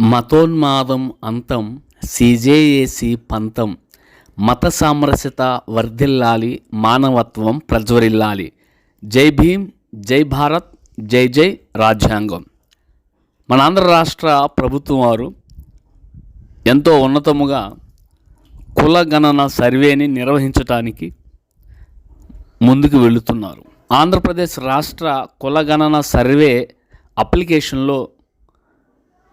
మతోన్మాదం అంతం సిజేఏసి పంతం. మత సామరస్యత వర్ధిల్లాలి మానవత్వం ప్రజ్వరిల్లాలి. జై భీమ్ జై భారత్ జై జై రాజ్యాంగం. మన ఆంధ్ర రాష్ట్ర ప్రభుత్వం వారు ఎంతో ఉన్నతముగా కుల గణన సర్వేని నిర్వహించటానికి ముందుకు వెళుతున్నారు. ఆంధ్రప్రదేశ్ రాష్ట్ర కుల గణన సర్వే అప్లికేషన్లో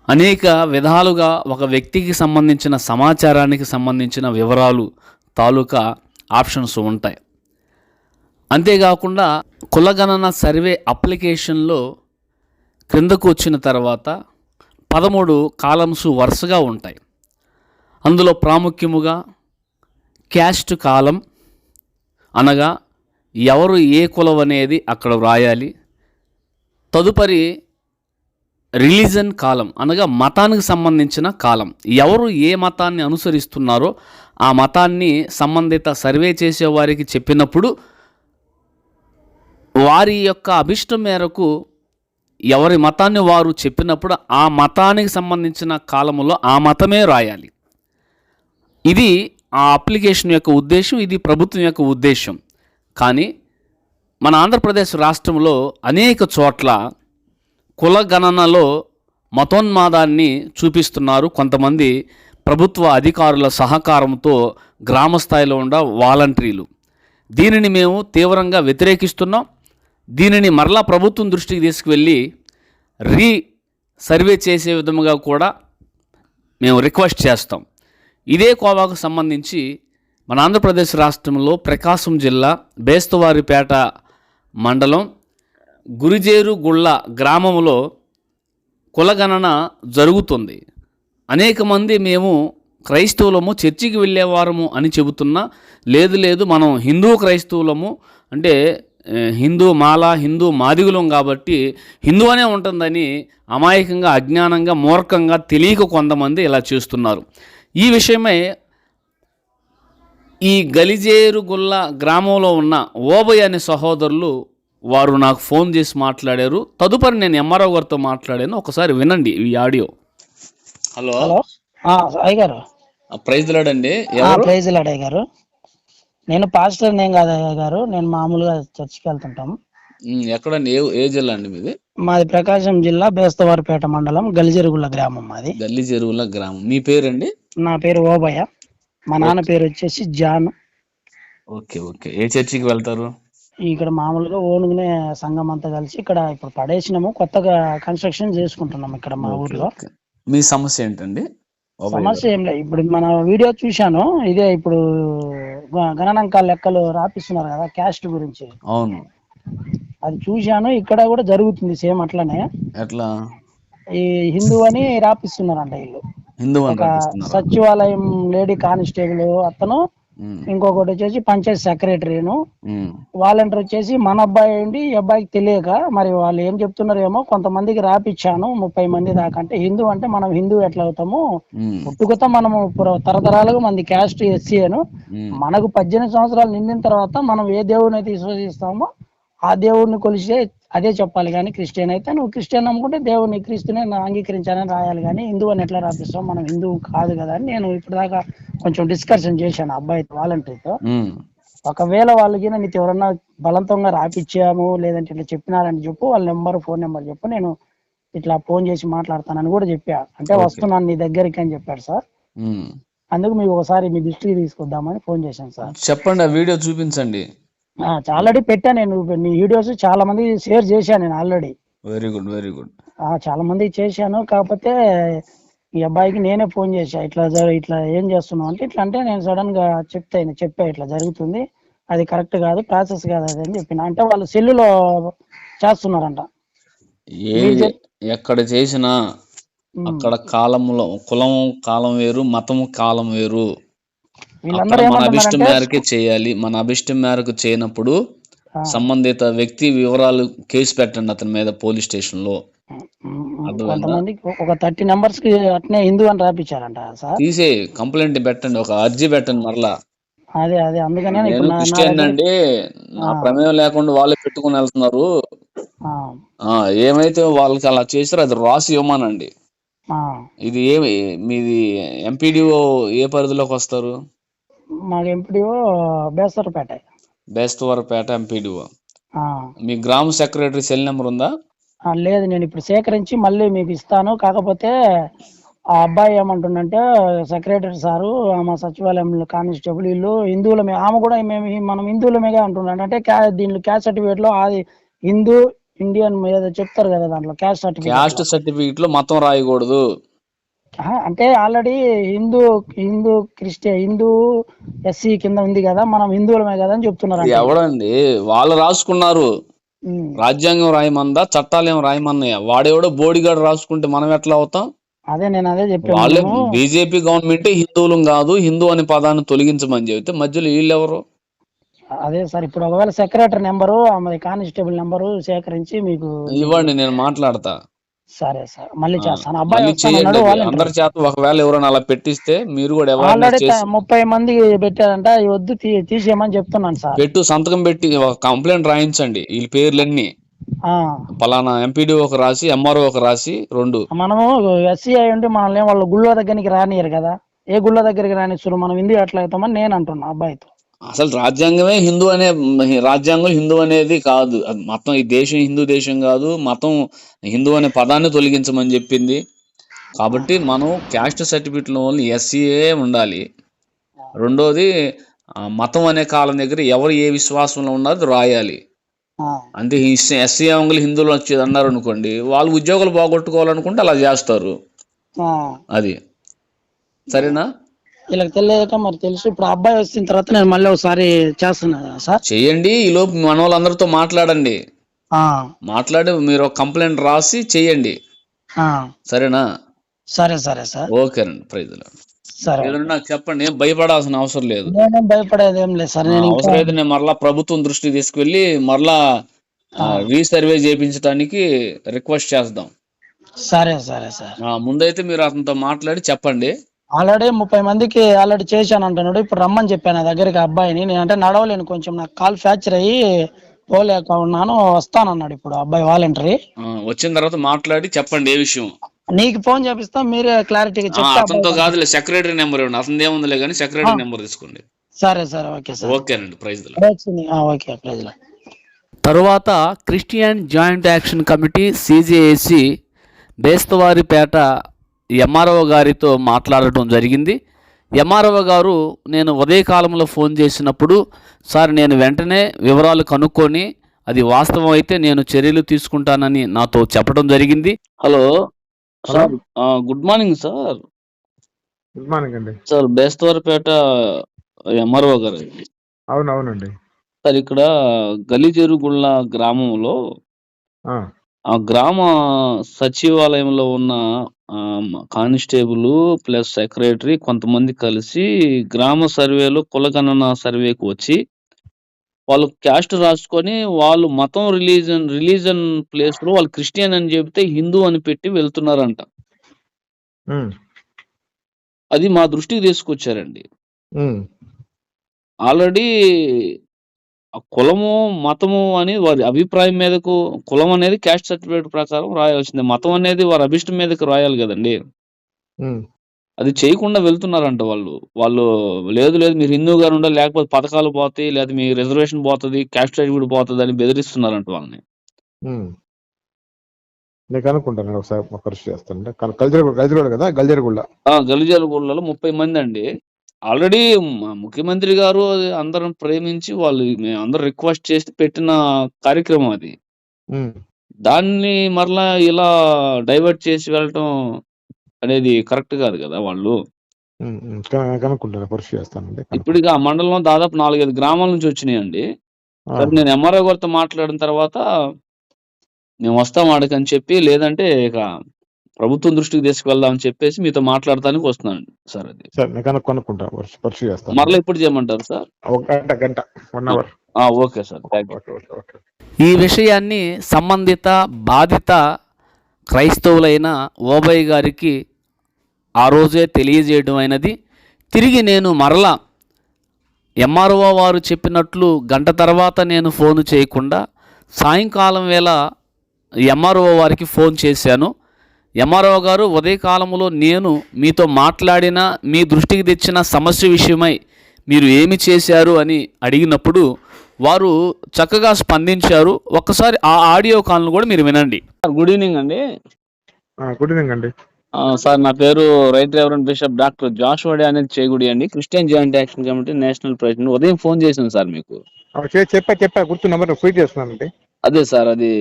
అనేక విధాలుగా ఒక వ్యక్తికి సంబంధించిన సమాచారానికి సంబంధించిన వివరాలు తాలూకా ఆప్షన్స్ ఉంటాయి. అంతేకాకుండా కులగణన సర్వే అప్లికేషన్లో క్రిందకు వచ్చిన తర్వాత పదమూడు కాలమ్స్ వరుసగా ఉంటాయి. అందులో ప్రాముఖ్యముగా క్యాస్ట్ కాలం అనగా ఎవరు ఏ కులం అనేది అక్కడ వ్రాయాలి. తదుపరి రిలీజన్ కాలం అనగా మతానికి సంబంధించిన కాలం. ఎవరు ఏ మతాన్ని అనుసరిస్తున్నారో ఆ మతాన్ని సంబంధిత సర్వే చేసేవారికి చెప్పినప్పుడు వారి యొక్క అభిష్టం మేరకు ఎవరి మతాన్ని వారు చెప్పినప్పుడు ఆ మతానికి సంబంధించిన కాలములో ఆ మతమే రాయాలి. ఇది ఆ అప్లికేషన్ యొక్క ఉద్దేశం ఇది ప్రభుత్వం యొక్క ఉద్దేశం. కానీ మన ఆంధ్రప్రదేశ్ రాష్ట్రంలో అనేక చోట్ల కుల గణనలో మతోన్మాదాన్ని చూపిస్తున్నారు కొంతమంది ప్రభుత్వ అధికారుల సహకారంతో గ్రామ స్థాయిలో ఉన్న వాలంటీర్లు. దీనిని మేము తీవ్రంగా వ్యతిరేకిస్తున్నాం. దీనిని మరలా ప్రభుత్వం దృష్టికి తీసుకువెళ్ళి రీ సర్వే చేసే విధముగా కూడా మేము రిక్వెస్ట్ చేస్తాం. ఇదే కోవాకు సంబంధించి మన ఆంధ్రప్రదేశ్ రాష్ట్రంలో ప్రకాశం జిల్లా బేస్తవారిపేట మండలం గురిజేరుగుళ్ళ గ్రామంలో కులగణన జరుగుతుంది. అనేక మంది మేము క్రైస్తవులము చర్చికి వెళ్ళేవారము అని చెబుతున్నా లేదు లేదు మనం హిందూ క్రైస్తవులము అంటే హిందూ మాల హిందూ మాదిగులం కాబట్టి హిందూ అనే ఉంటుందని అమాయకంగా అజ్ఞానంగా మూర్ఖంగా తెలియక కొంతమంది ఇలా చేస్తున్నారు. ఈ విషయమై ఈ గలిజేరుగుల్ల గ్రామంలో ఉన్న ఓబయ్ అనే సహోదరులు వారు నాకు ఫోన్ చేసి మాట్లాడారు. తదుపరి నేను ఎంఆర్ఓ గారితో మాట్లాడాను. ఒకసారి వినండి ఈ ఆడియో. హలో. హలో. ఆ, సాయి గారు. ప్రైజ్ లాడండి. ప్రైజ్ లాడ్ అయ్య గారు. నేను పాస్టర్ నేను కాదు అయ్య గారు. నేను మామూలుగా చర్చికి వెళ్తుంటాం. ఎక్కడండి? ఏ ఏ జిల్లా అండి మీది? మాది ప్రకాశం జిల్లా బేస్తవారిపేట మండలం గలిజెరుగుల గ్రామం మాది. గల్లి చెరువుల గ్రామం. మీ పేరండి? నా పేరు ఓబయ్య. మా నాన్న పేరు వచ్చేసి జాన్. Okay okay. ఏ చర్చికి వెళ్తారు? ఇక్కడ మామూలుగా ఓనుగునే సంఘం అంతా కలిసి ఇక్కడ ఇప్పుడు పడేసినాము కొత్తగా కన్స్ట్రక్షన్ చేసుకుంటున్నాం ఇక్కడ మా ఊర్లో. మీ సమస్య ఏంటండి. సమస్య ఏం లేదు. ఇప్పుడు మన వీడియో చూశాను ఇదే ఇప్పుడు గణనాంకాల లెక్కలు రాపిస్తున్నారు కదా క్యాస్ట్ గురించి. అవును. అది చూశాను ఇక్కడ కూడా జరుగుతుంది సేమ్ అట్లనే. ఎట్లా? ఈ హిందూ అని రాపిస్తున్నారంట వీళ్ళు. హిందూ అని ఒక రాపిస్తున్నారు? సచివాలయం లేడీ కానిస్టేబుల్ అతను ఇంకొకటి వచ్చేసి పంచాయత్ సెక్రటరీను వాలంటీర్ వచ్చేసి మన అబ్బాయి ఏంటి ఈ అబ్బాయికి తెలియక మరి వాళ్ళు ఏం చెప్తున్నారేమో కొంతమందికి రాపిచ్చాను ముప్పై మంది దాకా. అంటే హిందూ అంటే మనం హిందూ ఎట్లా అవుతాము పుట్టుకతో మనము తరతరాలుగా మంది క్యాస్ట్ ఎస్సీ అను. మనకు పద్దెనిమిది సంవత్సరాలు నిండిన తర్వాత మనం ఏ దేవుడిని అయితే విశ్వసిస్తామో ఆ దేవుడిని కొలిసే అదే చెప్పాలి కానీ క్రిస్టియన్ అయితే నువ్వు క్రిస్టియన్ నమ్ముకుంటే దేవుడిని క్రీస్తునే నా అంగీకరించాలని రాయాలి కానీ హిందూ అని ఎట్లా రాపిస్తాం మనం హిందూ కాదు కదా అని నేను ఇప్పటిదాకా కొంచెం డిస్కషన్ చేశాను అబ్బాయి వాలంటీర్తో. ఒకవేళ వాళ్ళకి నీకు ఎవరన్నా బలవంతంగా రాపిచ్చాము లేదంటే ఇట్లా చెప్పినారని చెప్పు వాళ్ళ నెంబర్ ఫోన్ నెంబర్ చెప్పు నేను ఇట్లా ఫోన్ చేసి మాట్లాడతానని కూడా చెప్పా. అంటే. వస్తున్నాను నీ దగ్గరికి అని చెప్పాడు సార్. అందుకు మీకు ఒకసారి మీ దృష్టికి తీసుకొద్దామని ఫోన్ చేశాను సార్. చెప్పండి ఆ వీడియో చూపించండి. ఆల్రెడీ పెట్టా నేను. నీ వీడియోస్ చాలా మంది షేర్ చేశాను నేను already very good very good చాలా మందికి చేశాను. కాకపోతే ఈ అబ్బాయికి నేనే ఫోన్ చేశా. ఇట్లా ఇట్లా ఏం చేస్తున్నావు అంటే ఇట్లా అంటే నేను సడన్గా చెప్తే చెప్పా ఇట్లా జరుగుతుంది. అది కరెక్ట్ కాదు ప్రాసెస్ కాదు అది అని చెప్పిన. అంటే వాళ్ళు సెల్లులో చేస్తున్నారంట. ఏ ఎక్కడ చేసినా. అక్కడ కాలంలో కులం కాలం వేరు మతం కాలం వేరు. మన అభిష్టం మేరకే చేయాలి. మన అభిష్టం మేరకు చేయనప్పుడు సంబంధిత వ్యక్తి వివరాలు కేసు పెట్టండి అతని మీద పోలీస్ స్టేషన్లో? కొంతమందికి ఒక థర్టీ నెంబర్స్కి అట్నే హిందూ అని రాపించారంట సార్. తీసే కంప్లైంట్ పెట్టండి ఒక అర్జీ పెట్టండి మరలా. అదే అదే అందుకనే నేను క్రిస్టియన్ అండి నా. ప్రమేయం లేకుండా వాళ్ళే పెట్టుకుని వెళ్తున్నారు. ఏమైతే వాళ్ళకి అలా చేసారో అది రాసి ఇవ్వమానండి. ఇది ఏమి మీది ఎంపీడీఓ ఏ పరిధిలోకి వస్తారు? మాకు ఎంపీడీఓ బేసరపేట. బేస్తవారపేట ఎంపీడీఓ. మీ గ్రామ సెక్రటరీ సెల్ నెంబర్ ఉందా? లేదు నేను ఇప్పుడు సేకరించి మళ్ళీ మీకు ఇస్తాను. కాకపోతే ఆ అబ్బాయి ఏమంటుండంటే సెక్రటరీ సారు మా సచివాలయంలో కానిస్టేబుల్ వీళ్ళు హిందువులమే. ఆమె కూడా మేము మనం హిందువులమేగా అంటున్నాడు అంటే దీంట్లో క్యాస్ట్ సర్టిఫికేట్లో అది హిందూ ఇండియన్ ఏదో చెప్తారు కదా దాంట్లో క్యాస్ట్ సర్టిఫికేట్. క్యాస్ట్ సర్టిఫికేట్లో మతం రాయకూడదు. అంటే already Hindu Hindu Christian Hindu SC కింద ఉంది కదా మనం హిందువులమే కదా అని చెప్తున్నారు ఎవడండి? వాళ్ళు రాసుకున్నారు. రాజ్యాంగం రాయమందా చట్టాలు ఏం రాయమన్నాయా వాడెవడో బోడిగాడు రాసుకుంటే మనం ఎట్లా అవుతాం? అదే నేను అదే వాళ్ళే చెప్పాను బీజేపీ గవర్నమెంట్ హిందువులం కాదు హిందూ అనే పదాన్ని తొలగించమని చెబితే మధ్యలో వీళ్ళెవరు? అదే సార్ ఇప్పుడు ఒకవేళ సెక్రటరీ నెంబరు కానిస్టేబుల్ నెంబరు సేకరించి మీకు ఇవ్వండి నేను మాట్లాడతా. సరే సార్. మళ్ళీ చేస్తాను అబ్బాయి వస్తానన్నాడు అందరి చేత ఒకవేళ ఎవరైనా అలా పెట్టిస్తే మీరు కూడా ఆల్రెడీ చేసి ముప్పై మంది పెట్టారంట ఇవి వద్దు తీ- తీసేయమని చెప్తున్నాను సార్. పెట్టు సంతకం పెట్టి ఒక కంప్లైంట్ రాయించండి. వీళ్ళ పేర్లన్నీ. ఆ, పలానా ఎంపీడీ ఒక రాసి ఎంఆర్ఓ ఒక రాసి రెండు. మనము ఎస్సీ అయి ఉంటే మనల్ని వాళ్ళ గుళ్ళ దగ్గరికి రానియరు కదా. ఏ గుళ్ళ దగ్గరికి రానిస్తారు? మనం హిందూ ఎట్లా అవుతామని నేను అంటున్నా అబ్బాయితో. అసలు రాజ్యాంగమే హిందూ అనే రాజ్యాంగం హిందూ అనేది కాదు. మొత్తం ఈ దేశం హిందూ దేశం కాదు. మతం హిందూ అనే పదాన్ని తొలగించమని చెప్పింది. కాబట్టి మనం క్యాస్ట్ సర్టిఫికెట్లో ఓన్లీ ఎస్సీఏ ఉండాలి. రెండోది మతం అనే కాలం దగ్గర ఎవరు ఏ విశ్వాసంలో ఉన్నారో రాయాలి. అంటే ఎస్సీ అంగులు హిందువులు వచ్చేది అన్నారు అనుకోండి వాళ్ళు ఉద్యోగాలు పోగొట్టుకోవాలనుకుంటే అలా చేస్తారు. అది. సరేనా? వీళ్ళకి తెలియక మరి తెలుసు. ఇప్పుడు అబ్బాయి వచ్చిన తర్వాత నేను మళ్ళీ ఒకసారి చేస్తున్నా సార్? చెయ్యండి ఈలోపు మన వాళ్ళందరితో మాట్లాడండి. మాట్లాడి మీరు ఒక కంప్లైంట్ రాసి చెయ్యండి. ఆ. సరేనా? సరే సరే సార్. ఓకేనండి ప్రైజ్లో సరే. నాకు చెప్పండి ఏం భయపడాల్సిన అవసరం లేదు. నేనేం భయపడేది ఏం లేదు సార్. నేను అవసరం అయితే నేను మరలా ప్రభుత్వం దృష్టికి తీసుకెళ్ళి మరలా రీసర్వే చేయించడానికి రిక్వెస్ట్ చేద్దాం సరే సరే సార్. ముందైతే మీరు అతనితో మాట్లాడి చెప్పండి. ఆల్రెడీ ముప్పై మందికి ఆల్రెడీ చేశాను అంటున్నాడు. ఇప్పుడు రమ్మని చెప్పాను నా దగ్గరికి అబ్బాయిని. నేను అంటే నడవలేను కొంచెం నాకు కాల్ ఫ్రాక్చర్ అయ్యి పోలేక ఉన్నాను వస్తానన్నాడు ఇప్పుడు అబ్బాయి వాలంటరీ. ఆ, వచ్చిన తర్వాత మాట్లాడి చెప్పండి ఏ విషయం. నీకు ఫోన్ చేపిస్తా మీరే క్లారిటీగా చెప్తా అతనితో కాదులే సెక్రటరీ నెంబర్ ఇవ్వండి. అతనిది ఏముందిలే కానీ సెక్రటరీ నెంబర్ తీసుకోండి. సరే సరే ఓకే సార్. ఓకేనండి ప్రైజ్ ఓకే ప్రజలు తరువాత Christian joint action committee CJAC Bestavaripeta MRO గారితో మాట్లాడటం జరిగింది. ఎంఆర్ఓ గారు నేను ఉదయకాలంలో ఫోన్ చేసినప్పుడు సార్ నేను వెంటనే వివరాలు కనుక్కొని అది వాస్తవం అయితే నేను చర్యలు తీసుకుంటానని నాతో చెప్పడం జరిగింది. Hello sir good morning sir. Good morning అండి. సార్ బేస్తవారిపేట ఎంఆర్ఓ గారు. అవును అవునండి సార్ ఇక్కడ గలిజెరుగుళ్ళ గ్రామంలో ఆ, ఆ గ్రామ సచివాలయంలో ఉన్న కానిస్టేబుల్ ప్లస్ సెక్రటరీ కొంతమంది కలిసి గ్రామ సర్వేలో కులగణన సర్వేకి వచ్చి వాళ్ళు క్యాస్ట్ రాసుకొని వాళ్ళు మతం రిలీజన్ రిలీజన్ ప్లేస్లో వాళ్ళు క్రిస్టియన్ అని చెబితే హిందూ అని పెట్టి వెళ్తున్నారంట. అది మా దృష్టికి తీసుకొచ్చారండి. ఆల్రెడీ ఆ కులము మతము అని వారి అభిప్రాయం మీదకు కులం అనేది క్యాస్ట్ సర్టిఫికేట్ ప్రకారం రాయాల్సిందే. మతం అనేది వారి అభిష్టం మీదకి రాయాలి కదండి. అది చేయకుండా వెళ్తున్నారంట వాళ్ళు. వాళ్ళు లేదు లేదు మీరు హిందూ గారు ఉండాలి లేకపోతే పథకాలు పోతాయి లేదా మీ రిజర్వేషన్ పోతుంది క్యాస్ట్ సర్టిఫికేట్ పోతుంది అని బెదిరిస్తున్నారంట వాళ్ళని. నేను కనుక్కుంటాను ఒకసారి చేస్తాను గల్జరగూడ కదా గల్జరగూడ ఆ గలిజాలగూడలో ముప్పై మంది అండి. ఆల్రెడీ ముఖ్యమంత్రి గారు అది అందరం ప్రేమించి వాళ్ళు మేము అందరం రిక్వెస్ట్ చేసి పెట్టిన కార్యక్రమం అది. దాన్ని మరలా ఇలా డైవర్ట్ చేసి వెళ్ళటం అనేది కరెక్ట్ కాదు కదా వాళ్ళు. ఇప్పటికి ఆ మండలంలో దాదాపు నాలుగైదు గ్రామాల నుంచి వచ్చినాయండి. నేను ఎంఆర్ఓ గారితో మాట్లాడిన తర్వాత మేము వస్తాం ఆడకి అని చెప్పి లేదంటే ఇక ప్రభుత్వం దృష్టికి తీసుకువెళ్దాం అని చెప్పేసి మీతో మాట్లాడటానికి వస్తున్నాను సార్ అది. సరే నేను చేస్తాను మరలా ఎప్పుడు చేయమంటారు సార్? ఒక గంట గంట వన్ అవర్ ఆ, ఓకే సార్. ఈ విషయాన్ని సంబంధిత బాధిత క్రైస్తవులైన ఓబయ్య గారికి ఆ రోజే తెలియజేయడం అయినది. తిరిగి నేను మరలా ఎంఆర్ఓ వారు చెప్పినట్లు గంట తర్వాత నేను ఫోన్ చేయకుండా సాయంకాలం వేళ ఎంఆర్ఓ వారికి ఫోన్ చేశాను. ఎంఆర్ఓ గారు ఉదయకాలంలో నేను మీతో మాట్లాడిన మీ దృష్టికి తెచ్చిన సమస్య విషయమై మీరు ఏమి చేశారు అని అడిగినప్పుడు వారు చక్కగా స్పందించారు. ఒక్కసారి ఆ ఆడియో కాల్ను కూడా మీరు వినండి. గుడ్ ఈవినింగ్ అండి. గుడ్ ఈవినింగ్ అండి. ఆ, సార్ నా పేరు రైట్ రెవరెంట్ బిషప్ డాక్టర్ జాషువాడే అనేది చేగుడి అండి. Christian joint action committee national president ఉదయం ఫోన్ చేశాను సార్ మీకు. చెప్పా చెప్పా గుర్తు నెంబర్ ఫీడ్ చేస్తున్నానండి. అదే సార్ అది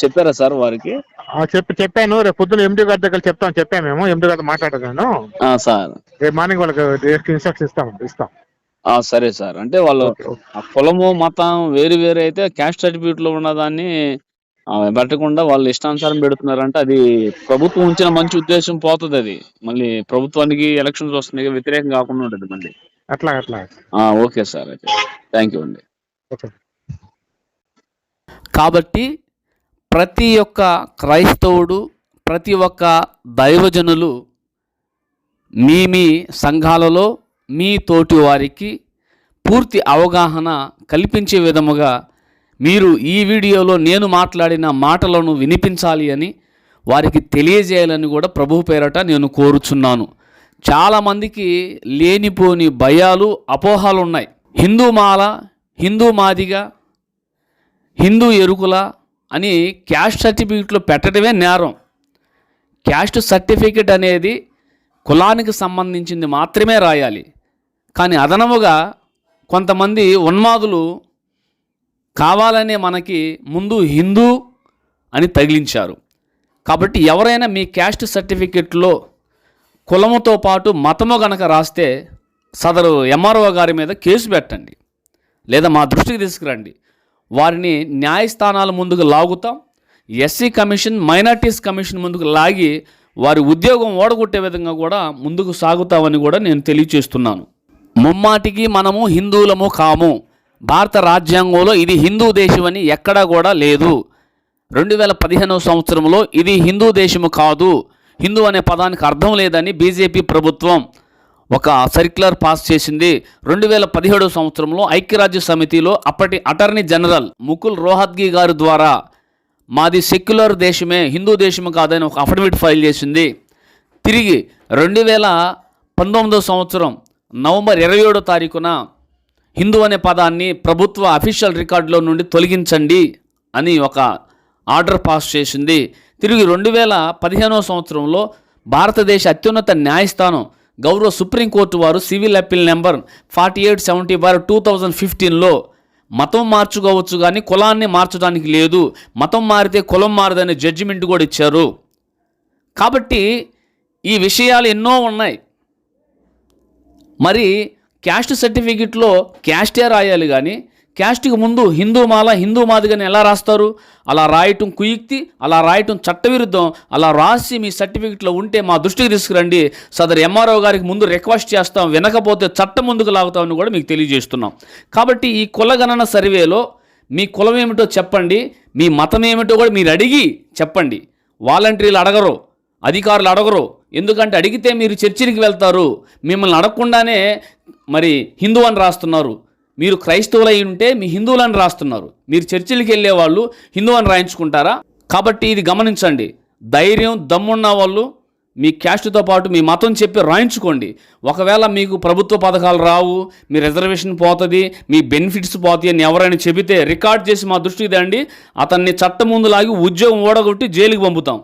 చెప్పారా సార్ వారికి? చెప్పి చెప్పాను. రేపు పొద్దున్న ఎండి గారి దగ్గర చెప్తాను చెప్పాను మేము. ఎండి గారితో మాట్లాడగాను ఆ, సార్. రేపు మార్నింగ్ వాళ్ళకి ఇన్స్ట్రక్షన్ ఇస్తాం ఇస్తాం. సరే సార్. అంటే వాళ్ళు కులము మతం వేరు వేరు అయితే క్యాస్ట్ సర్టిఫికేట్లో ఉన్నదాన్ని పెట్టకుండా వాళ్ళు ఇష్టానుసారం పెడుతున్నారంటే అది ప్రభుత్వం ఉంచిన మంచి ఉద్దేశం పోతుంది అది. మళ్ళీ ప్రభుత్వానికి ఎలక్షన్స్ వస్తున్నాయి వ్యతిరేకం కాకుండా ఉంటుంది మళ్ళీ. అట్లా అట్లా. ఆ, ఓకే సార్. అయితే థ్యాంక్ యూ అండి. ఓకే. కాబట్టి ప్రతి ఒక్క క్రైస్తవుడు ప్రతి ఒక్క దైవజనులు మీ మీ సంఘాలలో మీ తోటి వారికి పూర్తి అవగాహన కల్పించే విధముగా మీరు ఈ వీడియోలో నేను మాట్లాడిన మాటలను వినిపించాలి అని వారికి తెలియజేయాలని కూడా ప్రభు పేరట నేను కోరుచున్నాను. చాలామందికి లేనిపోని భయాలు అపోహాలు ఉన్నాయి. హిందూ మాల హిందూ మాదిగా హిందూ ఎరుకుల అని క్యాస్ట్ సర్టిఫికెట్లో పెట్టడమే నేరం. క్యాస్ట్ సర్టిఫికెట్ అనేది కులానికి సంబంధించింది మాత్రమే రాయాలి. కానీ అదనముగా కొంతమంది ఉన్మాదులు కావాలనే మనకి ముందు హిందూ అని తగిలించారు. కాబట్టి ఎవరైనా మీ క్యాస్ట్ సర్టిఫికెట్లో కులముతో పాటు మతము గనక రాస్తే సదరు ఎంఆర్ఓ గారి మీద కేసు పెట్టండి. లేదా మా దృష్టికి తీసుకురండి. వారిని న్యాయస్థానాల ముందుకు లాగుతాం. ఎస్సీ కమిషన్ మైనార్టీస్ కమిషన్ ముందుకు లాగి వారి ఉద్యోగం ఓడగొట్టే విధంగా కూడా ముందుకు సాగుతామని కూడా నేను తెలియచేస్తున్నాను. ముమ్మాటికి మనము హిందువులము కాము. భారత రాజ్యాంగంలో ఇది హిందూ దేశం అని ఎక్కడా కూడా లేదు. రెండు వేల పదిహేనవ సంవత్సరంలో ఇది హిందూ దేశము కాదు. హిందూ అనే పదానికి అర్థం లేదని బీజేపీ ప్రభుత్వం ఒక సర్క్యులర్ పాస్ చేసింది రెండు వేల పదిహేడవ సంవత్సరంలో ఐక్యరాజ్య సమితిలో అప్పటి అటార్నీ జనరల్ ముకుల్ రోహత్గి గారి ద్వారా మాది సెక్యులర్ దేశమే హిందూ దేశము కాదని ఒక అఫిడవిట్ ఫైల్ చేసింది. తిరిగి రెండు వేల పంతొమ్మిదో సంవత్సరం నవంబర్ ఇరవై ఏడో తారీఖున హిందూ అనే పదాన్ని ప్రభుత్వ అఫీషియల్ రికార్డులో నుండి తొలగించండి అని ఒక ఆర్డర్ పాస్ చేసింది. తిరిగి రెండు వేల పదిహేనవ సంవత్సరంలో భారతదేశ అత్యున్నత న్యాయస్థానం గౌరవ సుప్రీంకోర్టు వారు civil appeal number forty eight seventy bar two thousand ఫిఫ్టీన్లో మతం మార్చుకోవచ్చు కానీ కులాన్ని మార్చడానికి లేదు. మతం మారితే కులం మారదనే జడ్జిమెంట్ కూడా ఇచ్చారు. కాబట్టి ఈ విషయాలు ఎన్నో ఉన్నాయి. మరి క్యాస్ట్ సర్టిఫికెట్లో క్యాస్టే రాయాలి కానీ క్యాస్ట్కి ముందు హిందూ మాల హిందూ మాదిగని ఎలా రాస్తారు? అలా రాయటం కుయుక్తి అలా రాయటం చట్టవిరుద్ధం అలా రాసి మీ సర్టిఫికెట్లో ఉంటే మా దృష్టికి తీసుకురండి. సదరు ఎంఆర్ఓ గారికి ముందు రిక్వెస్ట్ చేస్తాం వినకపోతే చట్టం ముందుకు లాగుతామని కూడా మీకు తెలియజేస్తున్నాం. కాబట్టి ఈ కులగణన సర్వేలో మీ కులం ఏమిటో చెప్పండి మీ మతం ఏమిటో కూడా మీరు అడిగి చెప్పండి. వాలంటీర్లు అడగరు అధికారులు అడగరు. ఎందుకంటే అడిగితే మీరు చర్చికి వెళ్తారు. మిమ్మల్ని అడగకుండానే మరి హిందూ అని రాస్తున్నారు. మీరు క్రైస్తవులై ఉంటే మీ హిందువులని రాస్తున్నారు. మీరు చర్చిలకు వెళ్ళే వాళ్ళు హిందూ అని రాయించుకుంటారా? కాబట్టి ఇది గమనించండి. ధైర్యం దమ్మున్న వాళ్ళు మీ క్యాస్ట్తో పాటు మీ మతం చెప్పి రాయించుకోండి. ఒకవేళ మీకు ప్రభుత్వ పథకాలు రావు మీ రిజర్వేషన్ పోతుంది మీ బెనిఫిట్స్ పోతాయి అని ఎవరైనా చెబితే రికార్డ్ చేసి మా దృష్టికి తేండి అతన్ని చట్టం ముందు లాగి ఉద్యోగం ఓడగొట్టి జైలుకి పంపుతాం.